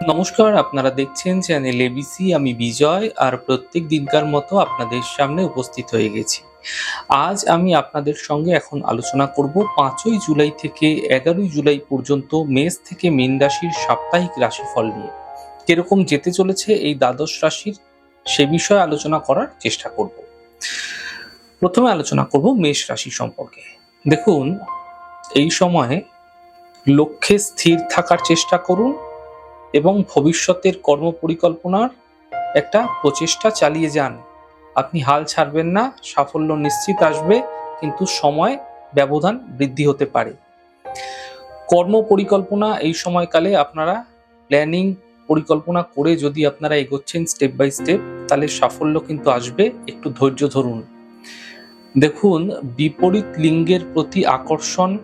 নমস্কার, আপনারা দেখছেন চ্যানেল এবিসি আমি বিজয় আর প্রত্যেক দিনকার মতো আপনাদের সামনে উপস্থিত হয়ে গেছি। আজ আমি আপনাদের সঙ্গে এখন আলোচনা করব পাঁচই জুলাই থেকে এগারোই জুলাই পর্যন্ত মেষ থেকে মীন রাশির সাপ্তাহিক রাশিফল নিয়ে। কীরকম যেতে চলেছে এই দ্বাদশ রাশির সে বিষয়ে আলোচনা করার চেষ্টা করব। প্রথমে আলোচনা করব মেষ রাশি সম্পর্কে। দেখুন, এই সময়ে লক্ষ্যে স্থির থাকার চেষ্টা করুন এবং ভবিষ্যতের কর্ম পরিকল্পনার একটা প্রচেষ্টা চালিয়ে যান। আপনি হাল ছাড়বেন না, সাফল্য নিশ্চিত আসবে, কিন্তু সময় ব্যবধান বৃদ্ধি হতে পারে। কর্ম পরিকল্পনা এই সময়কালে আপনারা প্ল্যানিং পরিকল্পনা করে যদি আপনারা এগোচ্ছেন স্টেপ বাই স্টেপ তাহলে সাফল্য কিন্তু আসবে। একটু ধৈর্য ধরুন। দেখুন, বিপরীত লিঙ্গের প্রতি আকর্ষণ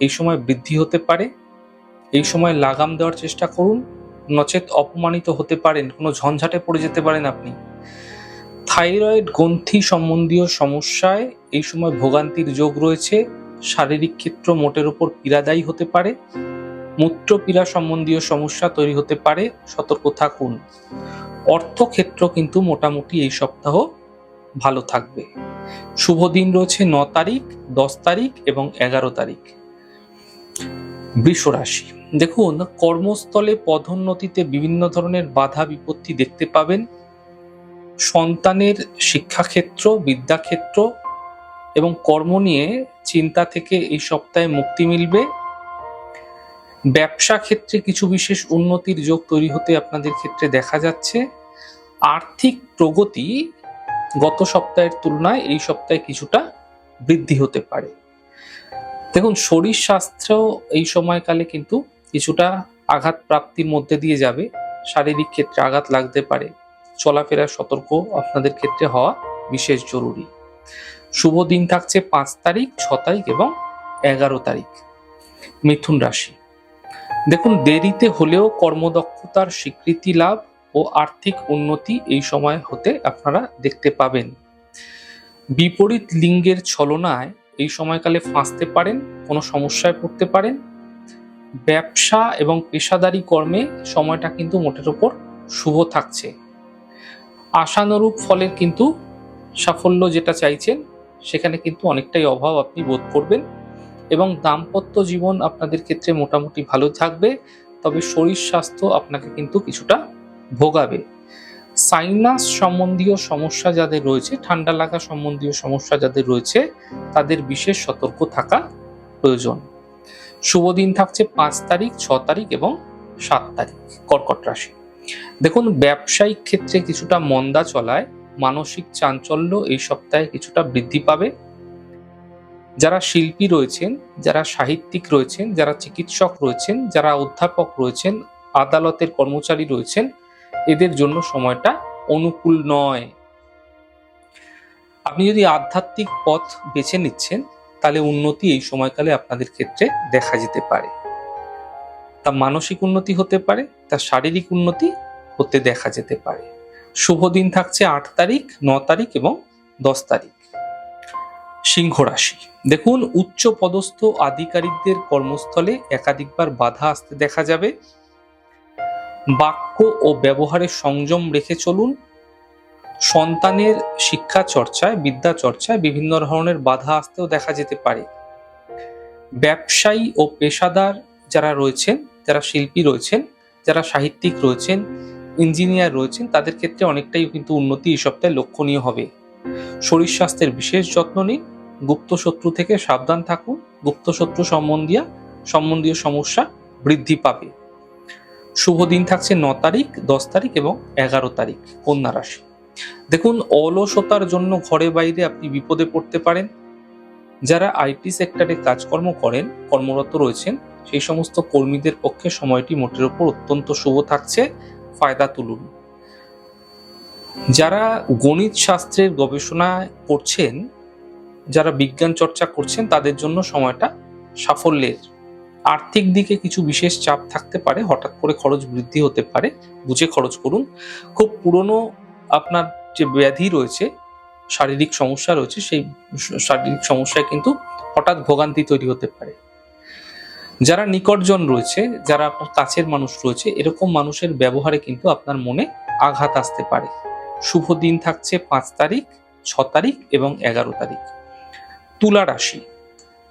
এই সময় বৃদ্ধি হতে পারে। এই সময় লাগাম দেওয়ার চেষ্টা করুন। নচেত অপমানিত হতে পারেন, কোনো ঝঞ্ঝাটে পড়ে যেতে পারেন আপনি। থাইরয়েড গ্রন্থি সম্বন্ধীয় সমস্যায় এই সময় ভোগান্তির যোগ রয়েছে। শারীরিক ক্ষেত্র মোটের ওপর পীড়াদায়ী হতে পারে। মূত্রপীড়া সম্বন্ধীয় সমস্যা তৈরি হতে পারে, সতর্ক থাকুন। অর্থক্ষেত্র কিন্তু মোটামুটি এই সপ্তাহ ভালো থাকবে। শুভ দিন রয়েছে ন তারিখ, দশ তারিখ এবং এগারো তারিখ। বৃষ রাশি দেখুন, কর্মস্থলে পদোন্নতিতে বিভিন্ন ধরনের বাধা বিপত্তি দেখতে পাবেন। সন্তানের শিক্ষাক্ষেত্র, বিদ্যাক্ষেত্র এবং কর্ম নিয়ে চিন্তা থেকে এই সপ্তাহে মুক্তি মিলবে। ব্যবসা ক্ষেত্রে কিছু বিশেষ উন্নতির যোগ তৈরি হতে আপনাদের ক্ষেত্রে দেখা যাচ্ছে। আর্থিক প্রগতি গত সপ্তাহের তুলনায় এই সপ্তাহে কিছুটা বৃদ্ধি হতে পারে। দেখুন, শরীর স্বাস্থ্য এই সময়কালে কিন্তু কিছুটা আঘাত প্রাপ্তির মধ্যে দিয়ে যাবে। শারীরিক ক্ষেত্রে আঘাত লাগতে পারে। চলাফেরার সতর্ক আপনাদের ক্ষেত্রে হওয়া বিশেষ জরুরি। শুভ দিন থাকছে পাঁচ তারিখ, ছ তারিখ এবং এগারো তারিখ। মিথুন রাশি। দেখুন, দেরিতে হলেও কর্মদক্ষতার স্বীকৃতি লাভ ও আর্থিক উন্নতি এই সময় হতে আপনারা দেখতে পাবেন। বিপরীত লিঙ্গের ছলনায় এই সময়কালে ফাঁসতে পারেন, কোনো সমস্যায় পড়তে পারেন। ব্যবসা এবং পেশাদারি কর্মে সময়টা কিন্তু মোটের ওপর শুভ থাকছে। আশানুরূপ ফলের কিন্তু সাফল্য যেটা চাইছেন, সেখানে কিন্তু অনেকটাই অভাব আপনি বোধ করবেন এবং দাম্পত্য জীবন আপনাদের ক্ষেত্রে মোটামুটি ভালো থাকবে, তবে শরীর স্বাস্থ্য আপনাকে কিন্তু কিছুটা ভোগাবে। সাইনাস সম্বন্ধীয় সমস্যা যাদের রয়েছে, ঠান্ডা লাগা সম্বন্ধীয় সমস্যা যাদের রয়েছে, তাদের বিশেষ সতর্ক থাকা প্রয়োজন। শুভ দিন থাকছে পাঁচ তারিখ, ছ তারিখ এবং সাত তারিখ, কর্কট রাশি। দেখুন, ব্যবসায়িক ক্ষেত্রে কিছুটা মন্দা চলায়, মানসিক চাঞ্চল্য এই সপ্তাহে কিছুটা বৃদ্ধি পাবে। যারা শিল্পী রয়েছেন, যারা সাহিত্যিক রয়েছেন, যারা চিকিৎসক রয়েছেন, যারা অধ্যাপক রয়েছেন, আদালতের কর্মচারী রয়েছেন এদের জন্য সময়টা অনুকূল নয়। আপনি যদি আধ্যাত্মিক পথ বেছে নিচ্ছেন, তাহলে উন্নতি এই সময়কালে আপনাদের ক্ষেত্রে দেখা যেতে পারে। তা মানসিক উন্নতি হতে পারে, তা শারীরিক উন্নতি হতে দেখা যেতে পারে। শুভ দিন থাকছে আট তারিখ, ন তারিখ এবং দশ তারিখ। সিংহ রাশি। দেখুন উচ্চ পদস্থ আধিকারিকদের কর্মস্থলে একাধিকবার বাধা আসতে দেখা যাবে। বাক্য ও ব্যবহারে সংযম রেখে চলুন। সন্তানের শিক্ষা চর্চায়, বিদ্যা চর্চায় বিভিন্ন ধরনের বাধা আসতেও দেখা যেতে পারে। ব্যবসায়ী ও পেশাদার যারা রয়েছেন, যারা শিল্পী রয়েছেন, যারা সাহিত্যিক রয়েছেন, ইঞ্জিনিয়ার রয়েছেন, তাদের ক্ষেত্রে অনেকটাই কিন্তু উন্নতি এই সপ্তাহে লক্ষণীয় হবে। শরীর স্বাস্থ্যের বিশেষ যত্ন নিন, গুপ্ত শত্রু থেকে সাবধান থাকুন, গুপ্ত শত্রু সম্বন্ধীয় সম্বন্ধীয় সমস্যা বৃদ্ধি পাবে। শুভ দিন থাকছে ন তারিখ, দশ তারিখ এবং এগারো তারিখ, কন্যা রাশি। দেখুন, অলসতার জন্য ঘরে বাইরে আপনি বিপদে পড়তে পারেন। যারা আইটি সেক্টরে কাজকর্ম করেন, কর্মরত রয়েছেন, সেই সমস্ত কর্মীদের পক্ষে সময়টি মোটের ওপর অত্যন্ত শুভ থাকছে। ফায়দা তুলুন। যারা গণিত শাস্ত্রের গবেষণা করছেন, যারা বিজ্ঞান চর্চা করছেন, তাদের জন্য সময়টা সাফল্যের আর্থিক দিকে কিছু বিশেষ চাপ থাকতে পারে, হঠাৎ করে খরচ বৃদ্ধি হতে পারে, বুঝে খরচ করুন। খুব পুরনো আপনার যে ব্যাধি রয়েছে, শারীরিক সমস্যা রয়েছে, সেই শারীরিক সমস্যায় কিন্তু হঠাৎ ভোগান্তি তৈরি হতে পারে। যারা নিকটজন রয়েছে, যারা আপনার কাছের মানুষ রয়েছে, এরকম মানুষের ব্যবহারে কিন্তু আপনার মনে আঘাত আসতে পারে। শুভ দিন থাকছে পাঁচ তারিখ, ছ তারিখ এবং এগারো তারিখ। তুলা রাশি।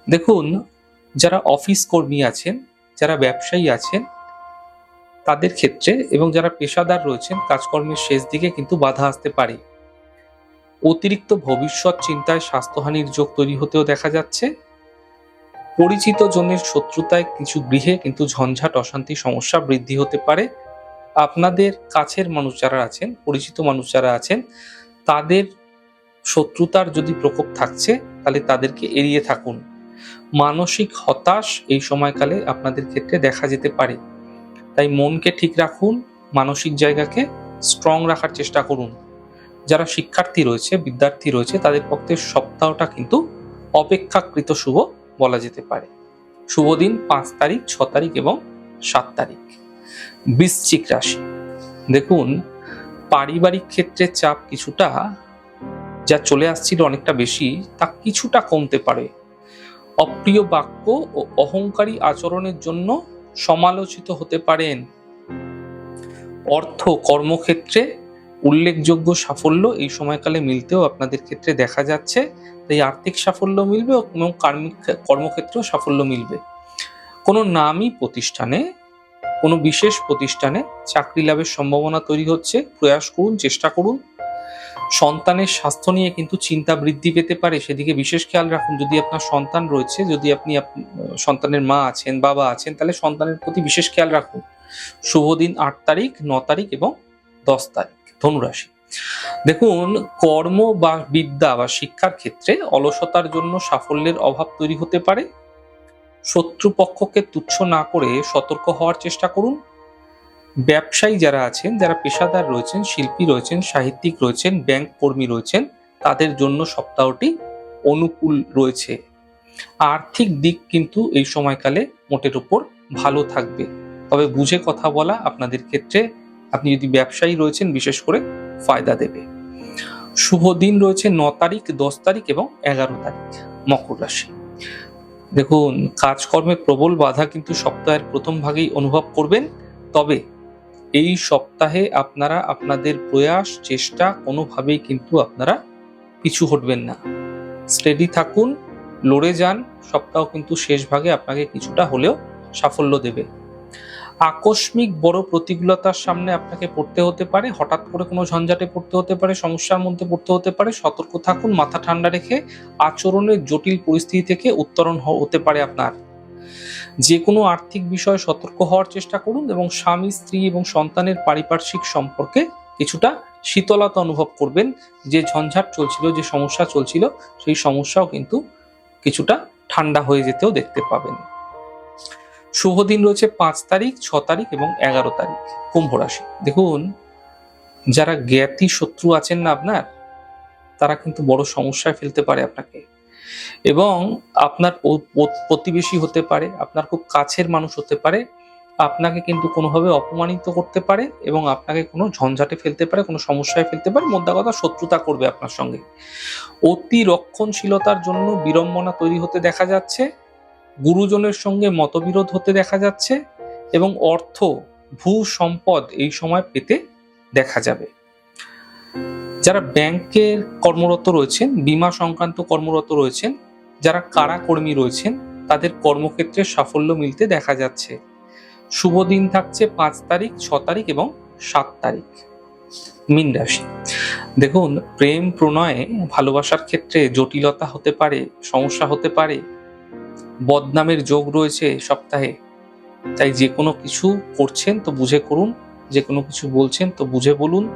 দেখুন যারা অফিস কর্মী আছেন, যারা ব্যবসায়ী আছেন, তাদের ক্ষেত্রে এবং যারা পেশাদার রয়েছেন, কাজকর্মের শেষ দিকে কিন্তু বাধা আসতে পারে। অতিরিক্ত ভবিষ্যৎ চিন্তায় স্বাস্থ্যহানির যোগ তৈরি হতেও দেখা যাচ্ছে। পরিচিত জনের শত্রুতায় কিছু গৃহে কিন্তু ঝঞ্ঝাট, অশান্তি, সমস্যা বৃদ্ধি হতে পারে। আপনাদের কাছের মানুষ যারা আছেন, পরিচিত মানুষ যারা আছেন, তাদের শত্রুতার যদি প্রকোপ থাকছে, তাহলে তাদেরকে এড়িয়ে থাকুন। মানসিক হতাশ এই সময়কালে আপনাদের ক্ষেত্রে দেখা যেতে পারে। তাই মনকে ঠিক রাখুন, মানসিক জায়গাকে স্ট্রং রাখার চেষ্টা করুন। যারা শিক্ষার্থী রয়েছে, বিদ্যার্থী রয়েছে, তাদের পক্ষে সপ্তাহটা কিন্তু অপেক্ষাকৃত শুভ বলা যেতে পারে। শুভ দিন পাঁচ তারিখ, ছ তারিখ এবং সাত তারিখ। বৃশ্চিক রাশি। দেখুন, পারিবারিক ক্ষেত্রে চাপ কিছুটা যা চলে আসছিল অনেকটা বেশি, তা কিছুটা কমতে পারে। অপ্রিয় বাক্য ও অহংকারী আচরণের জন্য সমালোচিত হতে পারেন। অর্থ কর্মক্ষেত্রে উল্লেখযোগ্য সাফল্য এই সময়কালে মিলতেও আপনাদের ক্ষেত্রে দেখা যাচ্ছে। তাই আর্থিক সাফল্য মিলবে এবং কার্মিক কর্মক্ষেত্রেও সাফল্য মিলবে। কোনো নামী প্রতিষ্ঠানে, কোনো বিশেষ প্রতিষ্ঠানে চাকরি লাভের সম্ভাবনা তৈরি হচ্ছে। প্রয়াস করুন, চেষ্টা করুন। সন্তানের স্বাস্থ্য নিয়ে কিন্তু চিন্তা বৃদ্ধি পেতে পারে, সেদিকে বিশেষ খেয়াল রাখুন। যদি আপনার সন্তান রয়েছে, যদি আপনি সন্তানের মা আছেন, বাবা আছেন, তাহলে সন্তানের প্রতি বিশেষ খেয়াল রাখুন। শুভ দিন আট তারিখ, ন তারিখ এবং দশ তারিখ, ধনুরাশি। দেখুন, কর্ম বা বিদ্যা বা শিক্ষার ক্ষেত্রে অলসতার জন্য সাফল্যের অভাব তৈরি হতে পারে। শত্রুপক্ষকে তুচ্ছ না করে সতর্ক হওয়ার চেষ্টা করুন। ব্যবসায়ী যারা আছেন, যারা পেশাদার রয়েছেন, শিল্পী রয়েছেন, সাহিত্যিক রয়েছেন, ব্যাংক কর্মী রয়েছেন, তাদের জন্য সপ্তাহটি অনুকূল রয়েছে। আর্থিক দিক কিন্তু এই সময়কালে মোটের উপর ভালো থাকবে। তবে বুঝে কথা বলা আপনাদের ক্ষেত্রে আপনি যদি ব্যবসায়ী রয়েছেন, বিশেষ করে ফায়দা দেবে। শুভ দিন রয়েছে ন তারিখ, দশ তারিখ এবং এগারো তারিখ, মকর রাশি। দেখুন, কাজকর্মে প্রবল বাধা কিন্তু সপ্তাহের প্রথম ভাগেই অনুভব করবেন। তবে এই সপ্তাহে আপনারা আপনাদের প্রয়াস, চেষ্টা কোনোভাবেই কিন্তু আপনারা পিছু হটবেন না। স্টেডি থাকুন, লড়ে যান, সপ্তাহ কিন্তু শেষ ভাগে আপনাকে কিছুটা হলেও সাফল্য দেবে। আকস্মিক বড় প্রতিকূলতার সামনে আপনাকে পড়তে হতে পারে, হঠাৎ করে কোনো ঝঞ্ঝাটে পড়তে হতে পারে, সমস্যার মধ্যে পড়তে হতে পারে, সতর্ক থাকুন, মাথা ঠান্ডা রেখে আচরণের জটিল পরিস্থিতি থেকে উত্তরণ হতে পারে আপনার। যে কোনো আর্থিক বিষয়ে সতর্ক হওয়ার চেষ্টা করুন এবং স্বামী, স্ত্রী এবং সন্তানের পারিপার্শ্বিক সম্পর্কে কিছুটা শীতলতা অনুভব করবেন। যে ঝঞ্ঝাট চলছিল, যে সমস্যা চলছিল, সেই সমস্যাও কিন্তু কিছুটা ঠান্ডা হয়ে যেতেও দেখতে পাবেন। শুভ দিন রয়েছে পাঁচ তারিখ, ছ তারিখ এবং এগারো তারিখ, কুম্ভ রাশি। দেখুন, যারা জ্ঞাতি শত্রু আছেন না আপনার, তারা কিন্তু বড় সমস্যায় ফেলতে পারে আপনাকে। এবং আপনার প্রতিবেশী হতে পারে, আপনার খুব কাছের মানুষ হতে পারে, আপনাকে কিন্তু কোনোভাবে অপমানিত করতে পারে এবং আপনাকে কোনো ঝঞ্ঝাটে ফেলতে পারে, কোনো সমস্যায় ফেলতে পারে, মোদ্দা কথা শত্রুতা করবে আপনার সঙ্গে। অতি রক্ষণশীলতার জন্য বিড়ম্বনা তৈরি হতে দেখা যাচ্ছে, গুরুজনের সঙ্গে মতবিরোধ হতে দেখা যাচ্ছে এবং অর্থ ভূ সম্পদ এই সময় পেতে দেখা যাবে। যারা ব্যাংকের কর্মরত রয়েছেন, বিমা সংক্রান্ত কর্মরত রয়েছেন, যারা কারা কর্মী রয়েছেন, তাদের কর্মক্ষেত্রে সাফল্য মিলতে দেখা যাচ্ছে। শুভ দিন থাকছে পাঁচ তারিখ, ছ তারিখ এবং সাত তারিখ। মিন রাশি। দেখুন, প্রেম প্রণয়ে ভালোবাসার ক্ষেত্রে জটিলতা হতে পারে, সমস্যা হতে পারে। বদনামের যোগ রয়েছে সপ্তাহে। তাই যে কোনো কিছু করছেন তো বুঝে করুন, যে কোনো কিছু বলছেন তো বুঝে বলুন।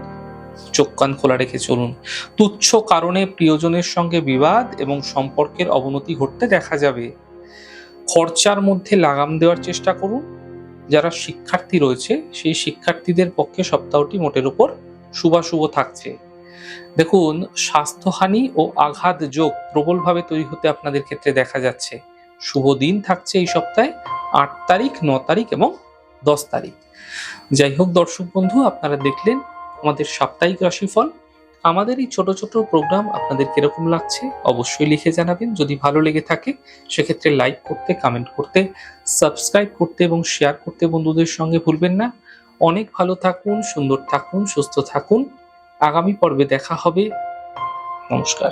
চোখ কান খোলা রেখে চলুন। তুচ্ছ কারণে প্রিয়জনের সঙ্গে বিবাদ এবং সম্পর্কের অবনতি ঘটতে দেখা যাবে। খরচার মধ্যে লাগাম দেওয়ার চেষ্টা করুন। যারা শিক্ষার্থী রয়েছে, সেই শিক্ষার্থীদের পক্ষে সপ্তাহটি মোটের উপর শুভাশুভ থাকছে। দেখুন, স্বাস্থ্যহানি ও আঘাত যোগ প্রবলভাবে তৈরি হতে আপনাদের ক্ষেত্রে দেখা যাচ্ছে। শুভ দিন থাকছে এই সপ্তাহে, আট তারিখ, ন তারিখ এবং দশ তারিখ। যাই হোক, দর্শক বন্ধু, আপনারা দেখলেন আমাদের সাপ্তাহিক রাশিফল। আমাদের এই ছোট ছোট প্রোগ্রাম আপনাদের কীরকম লাগছে অবশ্যই লিখে জানাবেন। যদি ভালো লেগে থাকে, সেক্ষেত্রে লাইক করতে কমেন্ট করতে সাবস্ক্রাইব করতে এবং শেয়ার করতে বন্ধুদের সঙ্গে ভুলবেন না। অনেক ভালো থাকুন, সুন্দর থাকুন, সুস্থ থাকুন। আগামী পর্বে দেখা হবে। নমস্কার।